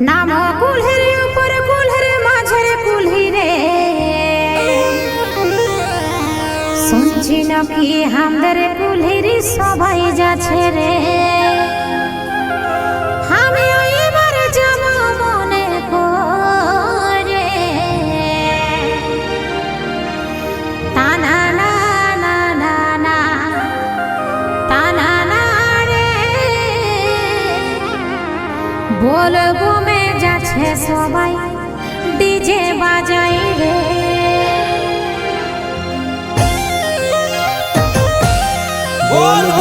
নাম কুলহিরে উপরে কুলহিরে মাঝরে কুলহিরে। শুনছি নাকি হামদের কুলহিরি সবাই যাচ্ছে রে। রে। বলব আছে সবাই ডিজে বাজাই রে। বলব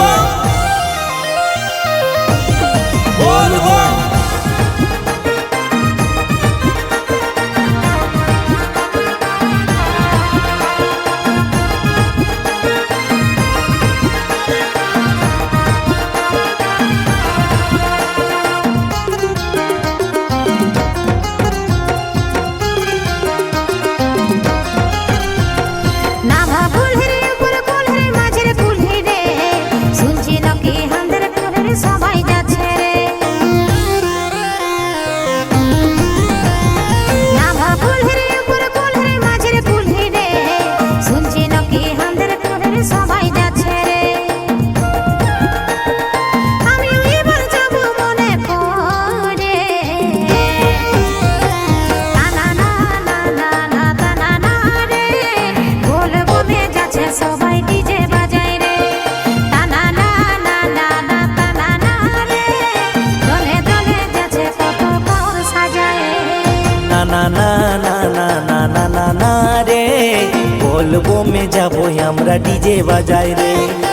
बोलबो में जाबो हमरा डीजे बजाय रे।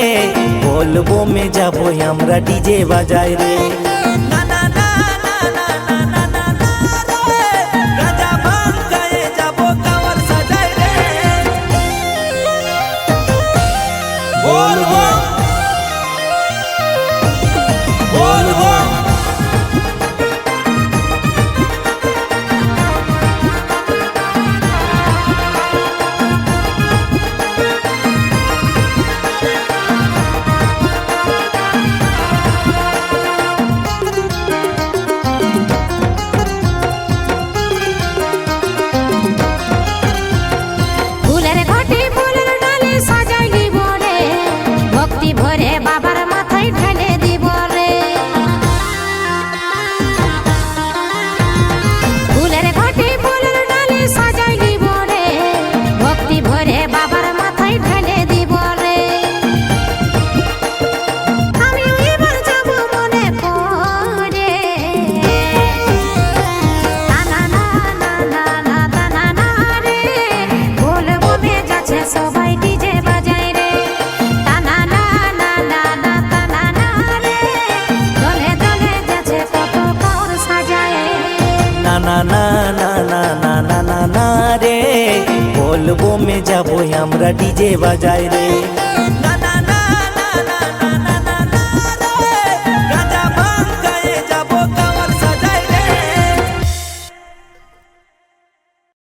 बोलबो में जाबो हमरा डीजे बजाय रे। ना ना ना ना ना ना ना ना रे। बोलबो में जाबो हमरा डीजे बजाय रे।